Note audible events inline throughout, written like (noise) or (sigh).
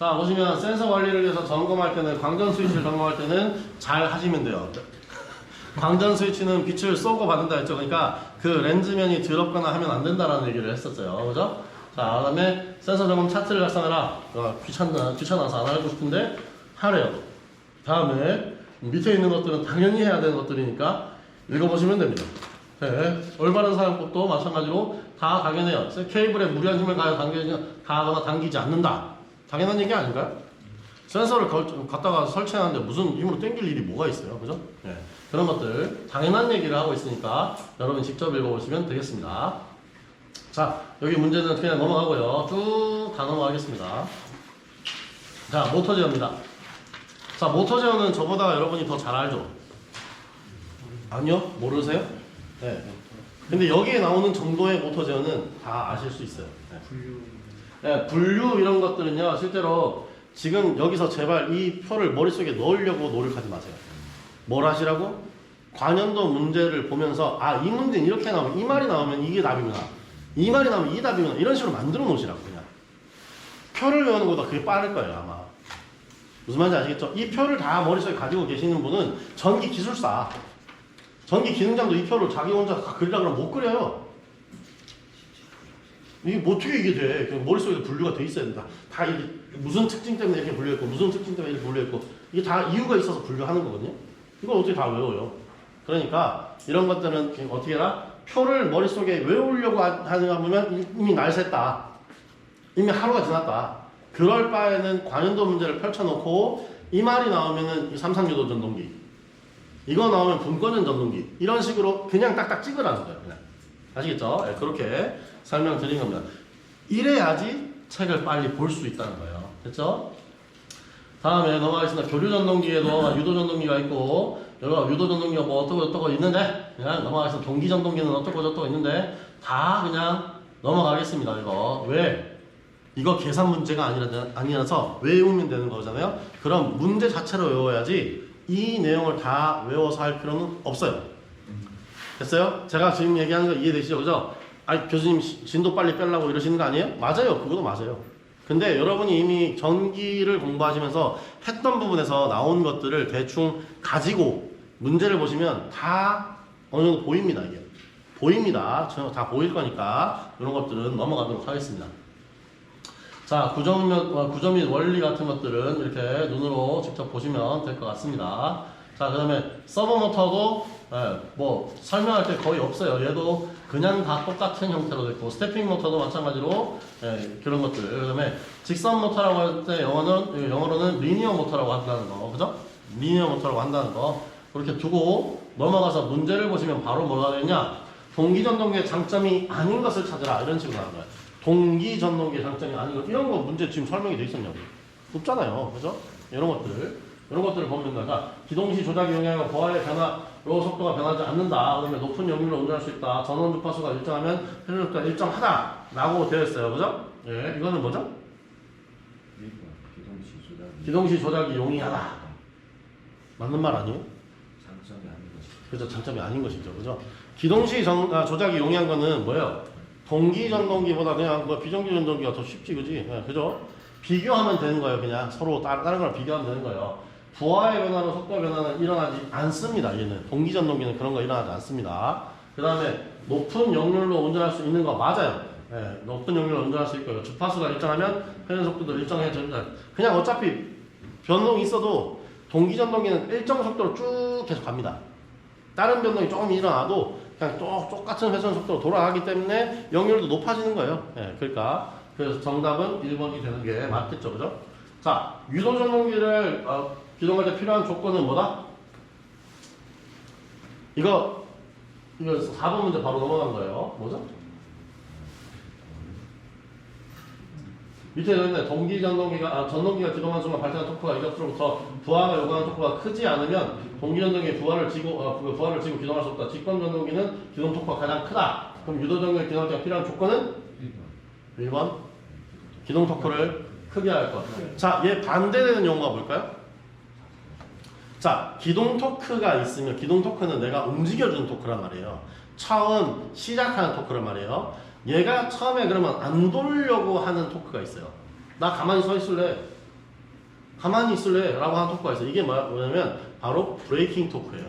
자 보시면 센서 관리를 위해서 점검할 때는 광전 스위치를 점검할 때는 잘 하시면 돼요. 광전 스위치는 빛을 쏘고 받는다 했죠. 그러니까 그 렌즈면이 더럽거나 하면 안 된다라는 얘기를 했었어요. 그죠? 자, 그 다음에 센서 점검 차트를 작성해라. 어, 귀찮나 귀찮아서 안 하고 싶은데 하래요. 다음에 밑에 있는 것들은 당연히 해야 되는 것들이니까 읽어보시면 됩니다. 네, 올바른 사용법도 마찬가지로 다 당연해요. 케이블에 무리한 힘을 가해 당기지, 가하거나 당기지 않는다. 당연한 얘기 아닌가요? 센서를 걸, 갖다가 설치하는데 무슨 힘으로 당길 일이 뭐가 있어요. 그죠? 네, 그런 것들 당연한 얘기를 하고 있으니까 여러분 직접 읽어보시면 되겠습니다. 자, 여기 문제는 그냥 넘어가고요. 쭉 다 넘어가겠습니다. 자, 모터 제어입니다. 자, 모터 제어는 저보다 여러분이 더 잘 알죠? 아니요? 모르세요? 네. 근데 여기에 나오는 정도의 모터 제어는 다 아실 수 있어요. 네. 네, 분류 이런 것들은요, 실제로 지금 여기서 제발 이 표를 머릿속에 넣으려고 노력하지 마세요. 뭘 하시라고? 관연도 문제를 보면서, 아, 이 문제는 이렇게 나오면, 이 말이 나오면 이게 답이구나. 이 말이 나오면 이게 답이구나. 이런 식으로 만들어 놓으시라고, 그냥. 표를 외우는 것보다 그게 빠를 거예요, 아마. 무슨 말인지 아시겠죠? 이 표를 다 머릿속에 가지고 계시는 분은 전기 기술사. 전기 기능장도 이 표를 자기 혼자 다 그리라 그러면 못 그려요. 이게 뭐 어떻게 이게 돼? 그냥 머릿속에 분류가 돼 있어야 된다. 다 이게 무슨 특징 때문에 이렇게 분류했고, 무슨 특징 때문에 이렇게 분류했고, 이게 다 이유가 있어서 분류하는 거거든요. 이걸 어떻게 다 외워요? 그러니까 이런 것들은 어떻게 해라? 표를 머릿속에 외우려고 하- 하는가 보면 이미 날 샜다. 이미 하루가 지났다. 그럴 바에는 관연도 문제를 펼쳐놓고 이 말이 나오면은 이 삼상유도 전동기 이거 나오면 분권전 전동기 이런 식으로 그냥 딱딱 찍으라는 거예요. 그냥 아시겠죠? 예, 그렇게 설명드린 겁니다. 이래야지 책을 빨리 볼 수 있다는 거예요. 됐죠? 다음에 넘어가겠습니다. 교류 전동기에도 유도 전동기가 있고 여러 유도 전동기가 뭐 어떻고 어떻고 있는데 그냥 넘어가겠습니다. 동기 전동기는 어떻고 저떻고 있는데 다 그냥 넘어가겠습니다. 이거 왜? 이거 계산 문제가 아니라, 아니라서 외우면 되는 거잖아요. 그럼 문제 자체로 외워야지 이 내용을 다 외워서 할 필요는 없어요. 됐어요? 제가 지금 얘기하는 거 이해되시죠? 그죠? 아 교수님 시- 진도 빨리 빼려고 이러시는 거 아니에요? 맞아요. 그것도 맞아요. 근데 여러분이 이미 전기를 공부하시면서 했던 부분에서 나온 것들을 대충 가지고 문제를 보시면 다 어느 정도 보입니다. 이게. 보입니다. 저다 보일 거니까 이런 것들은 넘어가도록 하겠습니다. 자, 구점, 몇- 어, 구점 및 원리 같은 것들은 이렇게 눈으로 직접 보시면 될 것 같습니다. 자, 그 다음에 서버 모터도 예, 뭐 설명할 게 거의 없어요. 얘도 그냥 다 똑같은 형태로 됐고 스태핑 모터도 마찬가지로 예, 그런 것들. 그 다음에 직선 모터라고 할 때 영어는 영어로는 리니어 모터라고 한다는 거, 그죠? 리니어 모터라고 한다는 거 그렇게 두고 넘어가서 문제를 보시면 바로 뭐가 되냐? 동기 전동기의 장점이 아닌 것을 찾으라 이런 식으로 하는 거예요. 동기 전동기의 장점이 아닌 것 이런 거 문제 지금 설명이 돼 있었냐고 없잖아요 그죠 이런 것들 이런 것들을 보면 내가 기동시 조작이 영향과 보아의 변화로 속도가 변하지 않는다. 그러면 높은 역률로 운전할 수 있다. 전원 주파수가 일정하면 회전 속도가 일정하다 라고 되어 있어요. 그죠? 예 이거는 뭐죠? 기동시 조작 기동시 조작이 용이하다. 맞는 말 아니에요? 장점이 아닌 것이 그죠. 장점이 아닌 것이죠. 그죠? 기동시 전, 아, 조작이 용이한 거는 뭐예요? 동기 전동기보다 그냥 뭐 비정기 전동기가 더 쉽지 그지? 예, 그죠? 비교하면 되는 거예요 그냥. 서로 다른, 다른 거랑 비교하면 되는 거예요 부하의 변화로 속도 변화는 일어나지 않습니다 얘는. 동기 전동기는 그런 거 일어나지 않습니다. 그 다음에 높은 역률로 운전할 수 있는 거 맞아요. 예, 높은 역률로 운전할 수 있고요. 주파수가 일정하면 회전 속도도 일정해진다 그냥 어차피 변동이 있어도 동기 전동기는 일정 속도로 쭉 계속 갑니다. 다른 변동이 조금 일어나도 그냥 또 똑같은 회전 속도로 돌아가기 때문에 역률도 높아지는 거예요. 예, 그러니까 그래서 정답은 1번이 되는 게 맞겠죠, 그죠? 자, 유도 전동기를 어, 기동할 때 필요한 조건은 뭐다? 이거 이거 4번 문제 바로 넘어간 거예요. 뭐죠? 밑에 있는 동기 전동기가 아, 전동기가 기동한 순간 발생한 토크가 이력으로부터 부하가 요구하는 토크가 크지 않으면 동기 전동기 부하를 지고 어, 그 부하를 지고 기동할 수 없다. 직권 전동기는 기동 토크가 가장 크다. 그럼 유도 전동기 기동할 때 필요한 조건은 1번 기동 토크를 크게 할 것. 자, 얘 반대되는 용어가 뭘까요? 자, 기동 토크가 있으면 기동 토크는 내가 움직여주는 토크란 말이에요. 처음 시작하는 토크란 말이에요. 얘가 처음에 그러면 안 돌려고 하는 토크가 있어요. 나 가만히 서 있을래. 가만히 있을래? 라고 하는 토크가 있어요. 이게 뭐냐면 바로 브레이킹 토크예요.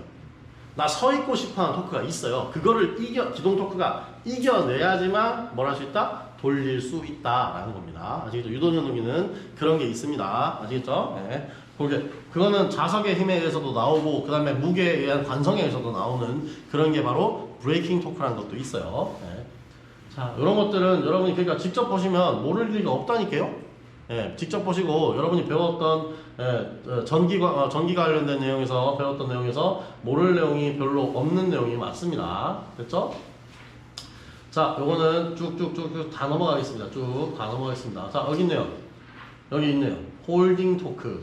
나 서 있고 싶어 하는 토크가 있어요. 그거를 이겨, 기동 토크가 이겨내야지만 뭘 할 수 있다? 돌릴 수 있다라는 겁니다. 아시겠죠? 유도전동기는 그런 게 있습니다. 아시겠죠? 네. 그게, 그거는 자석의 힘에 의해서도 나오고, 그 다음에 무게에 의한 관성에 의해서도 나오는 그런 게 바로 브레이킹 토크라는 것도 있어요. 네. 자, 이런 것들은 여러분이 그러니까 직접 보시면 모를 리가 없다니까요. 예, 직접 보시고 여러분이 배웠던 예, 어, 전기과 어, 전기 관련된 내용에서 배웠던 내용에서 모를 내용이 별로 없는 내용이 맞습니다. 됐죠? 자, 요거는 쭉쭉쭉쭉 다 넘어가겠습니다. 쭉 다 넘어가겠습니다. 자, 여기 있네요. 여기 있네요. 홀딩 토크.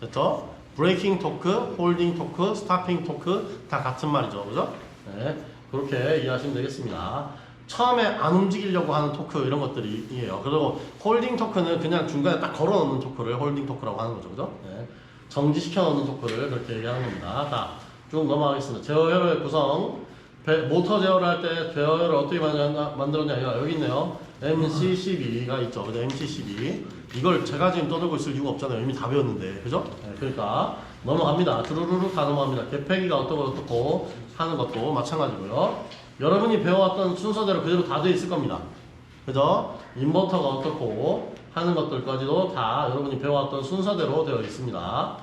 됐죠? 브레이킹 토크, 홀딩 토크, 스타핑 토크 다 같은 말이죠. 그죠? 네. 그렇게 이해하시면 되겠습니다. 처음에 안 움직이려고 하는 토크 이런 것들이에요. 그리고 홀딩 토크는 그냥 중간에 딱 걸어 놓는 토크를 홀딩 토크라고 하는 거죠. 그죠? 네. 정지시켜 놓는 토크를 그렇게 얘기하는 겁니다. 자, 쭉 넘어가겠습니다. 제어열의 구성. 배- 모터 제어를 할 때 제어열을 어떻게 만들었냐, 여기 있네요. MC12가 있죠. 그죠? MC12. 이걸 제가 지금 떠들고 있을 이유가 없잖아요. 이미 다 배웠는데. 그죠? 네, 그러니까 넘어갑니다. 주르르르 다 넘어갑니다. 개폐기가 어떻고 어떻고 하는 것도 마찬가지고요. 여러분이 배워왔던 순서대로 그대로 다 돼 있을 겁니다. 그죠? 인버터가 어떻고 하는 것들까지도 다 여러분이 배워왔던 순서대로 되어 있습니다.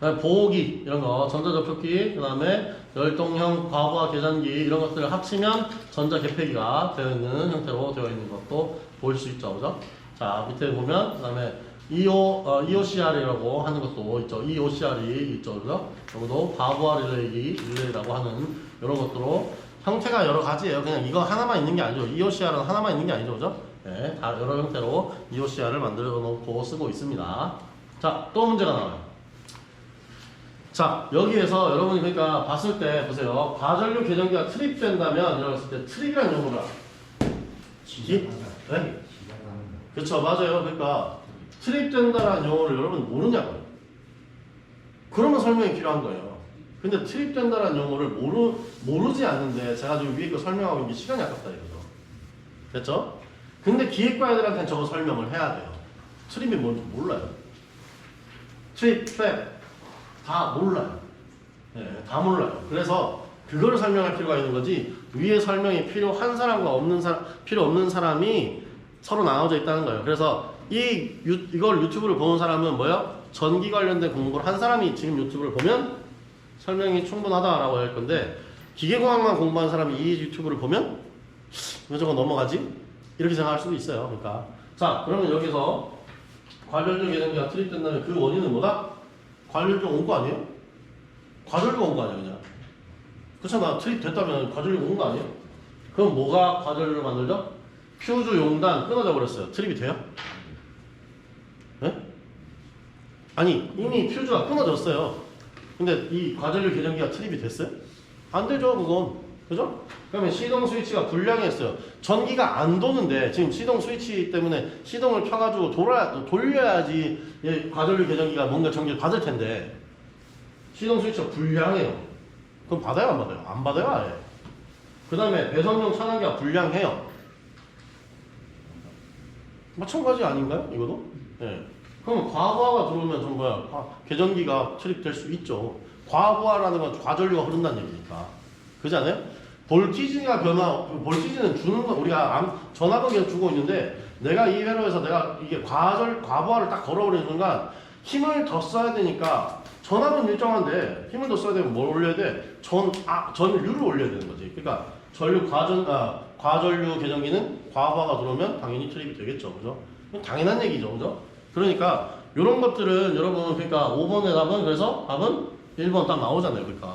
보호기 이런 거 전자접촉기 그다음에 열동형 과부하 계산기 이런 것들을 합치면 전자 개폐기가 되어 있는 형태로 되어 있는 것도 보일 수 있죠, 그죠? 자 밑에 보면 그다음에 EO 어, EOCR이라고 하는 것도 있죠, EOCR이 있죠, 그죠? 여기도 과부하 릴레이 릴레이라고 하는 이런 것들로 형태가 여러 가지예요. 그냥 이거 하나만 있는 게 아니죠. EOCR은 하나만 있는 게 아니죠, 그죠? 네, 다 여러 형태로 EOCR을 만들어 놓고 쓰고 있습니다. 자, 또 문제가 나와요. 자 여기에서 여러분이 그러니까 봤을 때 보세요. 과전류 계전기가 트립된다면 이라고 했을 때 트립이라는 용어가 네? 그렇죠 맞아요. 그러니까 트립된다라는 용어를 여러분 모르냐고요. 그러면 설명이 필요한 거예요. 근데 트립된다라는 용어를 모르, 모르지 않는데 제가 지금 위에 거 설명하고 있는 게 시간이 아깝다 이거죠. 됐죠? 근데 기획과 애들한테는 저거 설명을 해야 돼요. 트립이 뭔지 몰라요. 트립, 트랩 다 몰라요. 네, 다 몰라요. 그래서 그거를 설명할 필요가 있는 거지 위에 설명이 필요한 사람과 없는 사람 필요 없는 사람이 서로 나눠져 있다는 거예요. 그래서 이 유, 이걸 유튜브를 보는 사람은 뭐요? 전기 관련된 공부를 한 사람이 지금 유튜브를 보면 설명이 충분하다라고 할 건데 기계공학만 공부한 사람이 이 유튜브를 보면 왜 저거 넘어가지? 이렇게 생각할 수도 있어요. 그러니까 자 그러면 여기서 관련적 예정기가 트립된다면 그 원인은 뭐다? 관련적 온거 아니에요? 과전류가 온거 아니야 그냥 그렇잖아 트립 됐다면 과전류가 온거 아니에요? 그럼 뭐가 과전류를 만들죠? 퓨즈 용단 끊어져 버렸어요 트립이 돼요? 네? 아니 이미 퓨즈가 끊어졌어요 근데 이 과전류 계전기가 트립이 됐어요? 안 되죠 그건 그죠? 그러면 시동 스위치가 불량했어요 전기가 안 도는데 지금 시동 스위치 때문에 시동을 켜가지고 돌아, 돌려야지 이 과전류 계전기가 뭔가 전기를 받을 텐데 시동 스위치가 불량해요. 그럼 받아요 안 받아요? 안 받아요 아예. 그 다음에 배선용 차단기가 불량해요. 마찬가지 아닌가요? 이거도? 예. 그럼 과부하가 들어오면 좀 뭐야? 과- 계전기가 출입될 수 있죠. 과부하라는 건 과전류가 흐른다는 얘기니까. 그렇지 않아요? 볼티지가 변화, 볼티지는 주는 거 우리가 암- 전압은 계속 주고 있는데 내가 이 회로에서 내가 이게 과절 과부하를 딱 걸어버리는 순간 힘을 더 써야 되니까 전압은 일정한데 힘을 더 써야 되면 뭘 올려야 돼? 전, 아, 전류를 올려야 되는 거지. 그러니까 전류 과전, 아, 과전류 계전기는 과부하가 들어오면 당연히 트립이 되겠죠. 그죠? 당연한 얘기죠. 그죠? 그러니까 이런 것들은 여러분 그러니까 5번의 답은 그래서 답은 1번 딱 나오잖아요. 그러니까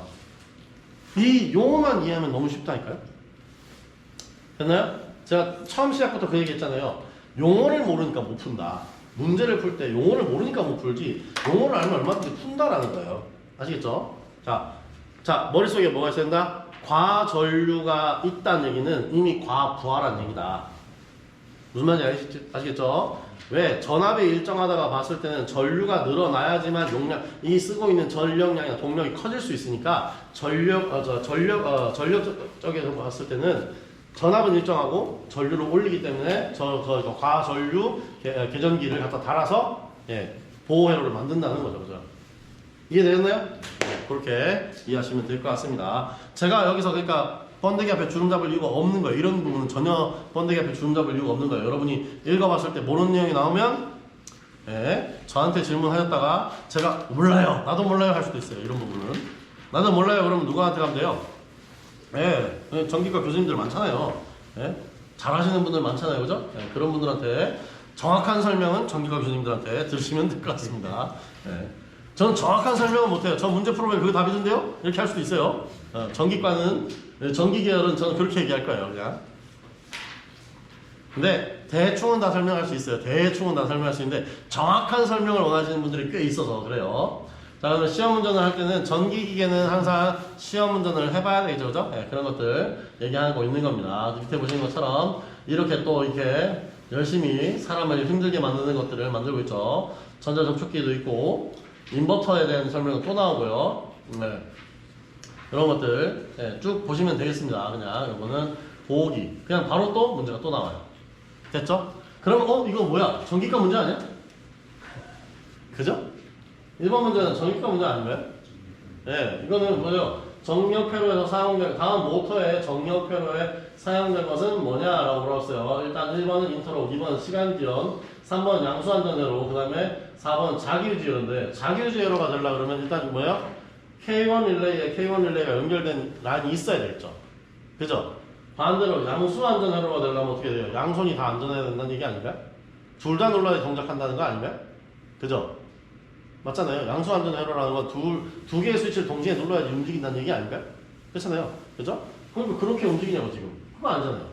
이 용어만 이해하면 너무 쉽다니까요. 됐나요? 제가 처음 시작부터 그 얘기했잖아요. 용어를 모르니까 못 푼다. 문제를 풀 때 용어를 모르니까 못 풀지 용어를 알면 얼마든지 푼다라는 거예요. 아시겠죠? 자, 자 머릿속에 뭐가 있어야 된다? 과전류가 있다는 얘기는 이미 과부하라는 얘기다. 무슨 말인지 아시겠, 아시겠 죠? 왜 전압이 일정하다가 봤을 때는 전류가 늘어나야지만 용량 이 쓰고 있는 전력량이나 동력이 커질 수 있으니까 전력 어, 저 전력 어, 전력 쪽에서 봤을 때는 전압은 일정하고 전류를 올리기 때문에 저, 저, 저 과전류 개, 어, 계전기를 갖다 달아서 예 보호 회로를 만든다는 거죠, 그죠? 이해되셨나요? 네, 그렇게 이해하시면 될 것 같습니다. 제가 여기서 그러니까 번데기 앞에 주름 잡을 이유가 없는 거예요. 이런 부분은 전혀 번데기 앞에 주름 잡을 이유가 없는 거예요. 여러분이 읽어봤을 때 모르는 내용이 나오면 예, 저한테 질문하셨다가 제가 몰라요, 나도 몰라요 할 수도 있어요. 이런 부분은 나도 몰라요. 그러면 누구한테 가면 돼요? 예, 전기과 교수님들 많잖아요. 예, 잘하시는 분들 많잖아요, 그죠? 예, 그런 분들한테 정확한 설명은 전기과 교수님들한테 들으시면 될 것 같습니다. 예. 저는 정확한 설명은 못해요. 저 문제 풀어보면 그게 답이던데요? 이렇게 할 수도 있어요. 어, 전기과는, 예, 전기 계열은 저는 그렇게 얘기할 거예요, 그냥. 근데 대충은 다 설명할 수 있어요. 대충은 다 설명할 수 있는데 정확한 설명을 원하시는 분들이 꽤 있어서 그래요. 자, 그러면 시험 운전을 할 때는 전기 기계는 항상 시험 운전을 해봐야 되겠죠, 그죠? 네, 그런 것들 얘기하고 있는 겁니다. 밑에 보시는 것처럼 이렇게 또 이렇게 열심히 사람을 힘들게 만드는 것들을 만들고 있죠. 전자 접촉기도 있고 인버터에 대한 설명은 또 나오고요. 네. 이런 것들 네, 쭉 보시면 되겠습니다. 그냥 이거는 보기 그냥 바로 또 문제가 또 나와요. 됐죠? 그럼 어 이거 뭐야? 전기과 문제 아니야? 그죠? 1번 문제는 전기과 문제 아닌가요? 네, 이거는 뭐죠? 정력 회로에서 사용된 다음 모터의 정력 회로에 사용된 것은 뭐냐라고 물었어요. 일단 1번은 인터로, 2번은 시간 지연, 3번 양수 안전 회로, 그 다음에 4번 자기 유지 회로인데 자기 유지 회로가 되려고 그러면 일단 뭐예요? K1 릴레이에 K1 릴레이가 연결된 라인이 있어야 되겠죠. 그죠? 반대로 양수 안전회로가 되려면 어떻게 돼요? 양손이 다 안전해야 된다는 얘기 아닌가요? 둘 다 눌러야 동작한다는 거 아닌가요? 그죠? 맞잖아요. 양수 안전 회로라는 건 두, 두 개의 스위치를 동시에 눌러야지 움직인다는 얘기 아닌가요? 그렇잖아요. 그죠? 그럼 그렇게 움직이냐고 지금. 그건 아니잖아요.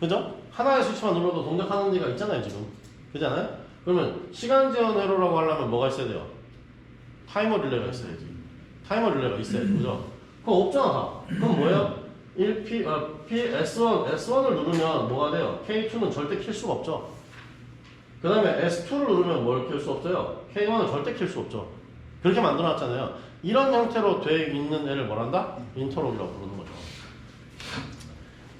그죠? 하나의 스위치만 눌러도 동작하는 데가 있잖아요, 지금. 그잖아요? 그러면 시간 제한 회로라고 하려면 뭐가 있어야 돼요? 타이머 릴레이가 있어야지. 타이머 릴레이가 있어야지. 그죠? 그거 없잖아, 다. 그럼 뭐예요? 1P, 어, P, S1, S1을 누르면 뭐가 돼요? K2는 절대 킬 수가 없죠. 그 다음에 S2를 누르면 뭘 킬 수 없어요? K1은 절대 킬 수 없죠. 그렇게 만들어 놨잖아요. 이런 형태로 돼 있는 애를 뭐란다? 인터록이라고 부르는 거죠.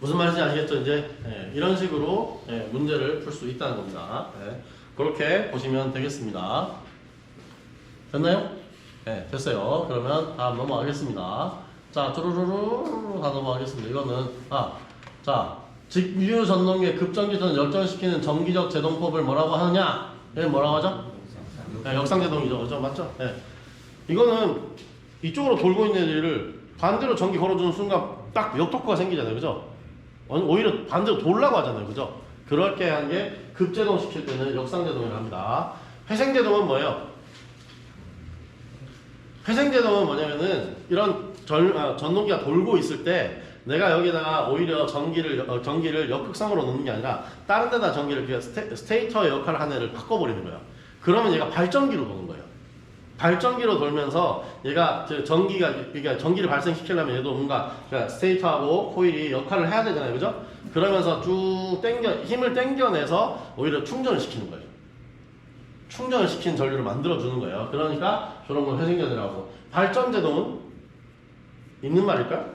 무슨 말인지 아시겠죠? 이제 예, 이런 식으로 예, 문제를 풀 수 있다는 겁니다. 예, 그렇게 보시면 되겠습니다. 됐나요? 네, 됐어요. 그러면 다음 넘어가겠습니다. 자, 쭈루루루 다 넘어가겠습니다. 이거는 아, 자, 직류 전동기의 급전기전을 역전시키는 정기적 제동법을 뭐라고 하느냐? 얘 뭐라고 하죠? 네, 역상 제동이죠. 그죠? 맞죠? 네. 이거는 이쪽으로 돌고 있는 애를 반대로 전기 걸어주는 순간 딱 역토크가 생기잖아요. 그죠? 어, 오히려 반대로 돌라고 하잖아요. 그죠? 그렇게 한 게 급제동 시킬 때는 역상제동이라고 합니다. 회생제동은 뭐예요? 회생제동은 뭐냐면은 이런 전, 아, 전동기가 돌고 있을 때 내가 여기다가 오히려 전기를 어, 전기를 역극성으로 넣는 게 아니라 다른 데다 전기를 그냥 스테, 스테이터의 역할을 하는 애를 바꿔버리는 거예요. 그러면 얘가 발전기로 도는 거예요. 발전기로 돌면서 얘가 저 전기가 그러니까 전기를 발생시키려면 얘도 뭔가 그러니까 스테이터하고 코일이 역할을 해야 되잖아요, 그죠? 그러면서 쭉 당겨 힘을 당겨내서 오히려 충전을 시키는 거예요. 충전을 시킨 전류를 만들어 주는 거예요. 그러니까 저런 걸 회생제동이라고. 발전제동은 있는 말일까요?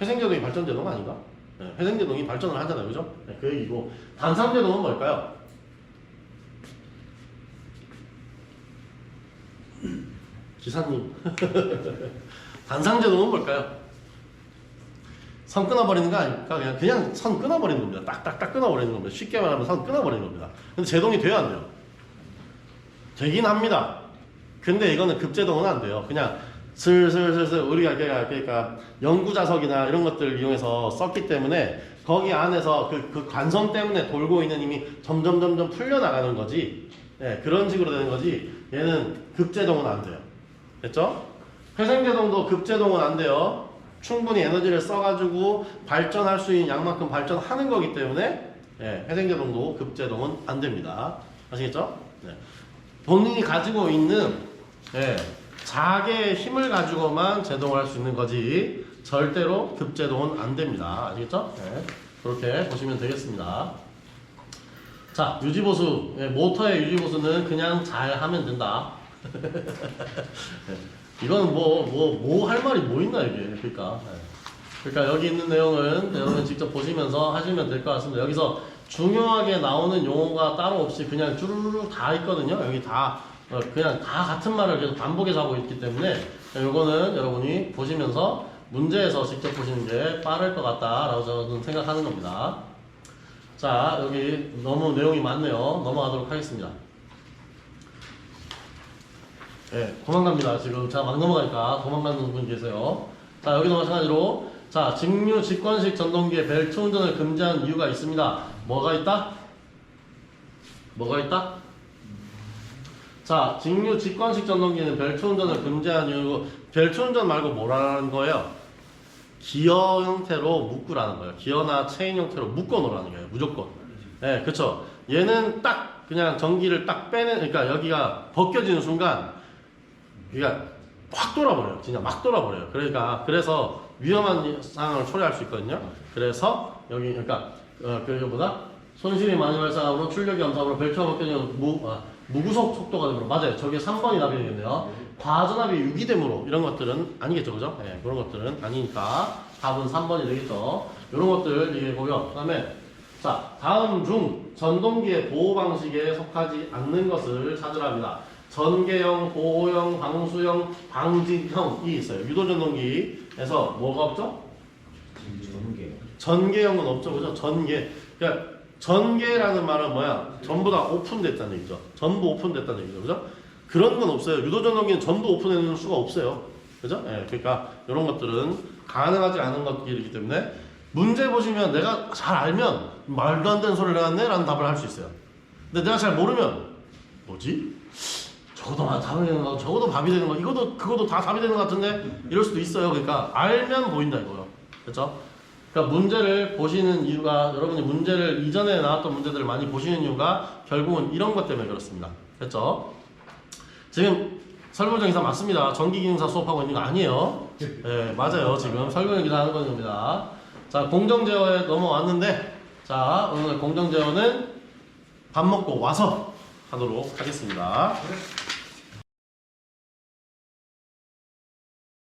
회생제동이 발전제동 아닌가? 네, 회생제동이 발전을 하잖아요, 그죠? 네, 그 얘기고 단상제동은 뭘까요? 기사님. (laughs) 단상제동은 뭘까요? 선 끊어버리는 거 아닙니까? 그냥, 그냥 선 끊어버리는 겁니다. 딱딱딱 끊어버리는 겁니다. 쉽게 말하면 선 끊어버리는 겁니다. 근데 제동이 돼야 안 돼요. 되긴 합니다. 근데 이거는 급제동은 안 돼요. 그냥 슬슬슬슬 우리가 그러니까, 연구자석이나 이런 것들을 이용해서 썼기 때문에 거기 안에서 그, 그 관성 때문에 돌고 있는 힘이 점점 점점 풀려나가는 거지. 예, 그런 식으로 되는 거지. 얘는 급제동은 안 돼요. 됐죠? 회생제동도 급제동은 안 돼요. 충분히 에너지를 써가지고 발전할 수 있는 양만큼 발전하는 거기 때문에 예, 회생제동도 급제동은 안 됩니다. 아시겠죠? 네. 본인이 가지고 있는 예, 자개의 힘을 가지고만 제동을 할 수 있는 거지 절대로 급제동은 안 됩니다. 아시겠죠? 네. 그렇게 보시면 되겠습니다. 자, 유지보수. 예, 모터의 유지보수는 그냥 잘 하면 된다. 예, (laughs) 이건 뭐, 뭐, 뭐 할 말이 뭐 있나, 이게. 그러니까. 예. 그러니까 여기 있는 내용은 여러분 직접 보시면서 하시면 될 것 같습니다. 여기서 중요하게 나오는 용어가 따로 없이 그냥 쭈루루루 다 있거든요. 여기 다 어, 그냥 다 같은 말을 계속 반복해서 하고 있기 때문에 요거는 여러분이 보시면서 문제에서 직접 보시는 게 빠를 것 같다라고 저는 생각하는 겁니다. 자, 여기 너무 내용이 많네요. 넘어가도록 하겠습니다. 예, 도망갑니다. 지금 제가 막 넘어가니까 도망가는 분 계세요. 자, 여기도 마찬가지로 자, 직류 직관식 전동기의 벨트 운전을 금지한 이유가 있습니다. 뭐가 있다? 뭐가 있다? 자, 직류 직관식 전동기는 벨트 운전을 금지한 이유고 벨트 운전 말고 뭐라는 거예요? 기어 형태로 묶으라는 거예요. 기어나 체인 형태로 묶어 놓으라는 거예요. 무조건. 예, 그쵸. 얘는 딱 그냥 전기를 딱 빼는, 그러니까 여기가 벗겨지는 순간, 그러니까 확 돌아버려요. 진짜 막 돌아버려요. 그러니까, 그래서 위험한 상황을 초래할 수 있거든요. 그래서 여기, 그러니까, 어, 그거보다 손실이 많이 발생하므로 출력이 감소하므로 벨트가 벗겨지는 무, 아, 무구속 속도가 되므로 맞아요. 저게 3번이 답이 되겠네요. 과전압이 유기됨으로 이런 것들은 아니겠죠, 그죠? 네, 그런 것들은 아니니까 답은 3번이 되겠죠. 이런 것들 이게 보고요. 그 다음에 자 다음 중 전동기의 보호 방식에 속하지 않는 것을 찾으랍니다. 전개형, 보호형, 방수형, 방진형이 있어요. 유도 전동기에서 뭐가 없죠? 전개. 전개형은 없죠, 그죠? 전개. 그러니까 전개라는 말은 뭐야? 전부 다 오픈됐다는 얘기죠. 전부 오픈됐다는 얘기죠, 그죠? 그런 건 없어요. 유도 전동기는 전부 오픈해놓을 수가 없어요, 그죠? 예, 그러니까 이런 것들은 가능하지 않은 것들이기 때문에 문제 보시면 내가 잘 알면 말도 안 되는 소리를 해왔네라는 답을 할 수 있어요. 근데 내가 잘 모르면 뭐지? 저것도 다 답이 되는 거, 저것도 밥이 되는 거, 이것도 그것도 다 답이 되는 것 같은데 이럴 수도 있어요. 그러니까 알면 보인다 이거요, 그렇죠? 그러니까 문제를 보시는 이유가 여러분이 문제를 이전에 나왔던 문제들을 많이 보시는 이유가 결국은 이런 것 때문에 그렇습니다. 됐죠? 지금 설문정 기사 맞습니다. 전기기능사 수업하고 있는 거 아니에요. 네, 맞아요. 지금 설문정 기사 하는 겁니다. 자, 공정제어에 넘어왔는데, 자, 오늘 공정제어는 밥 먹고 와서 하도록 하겠습니다.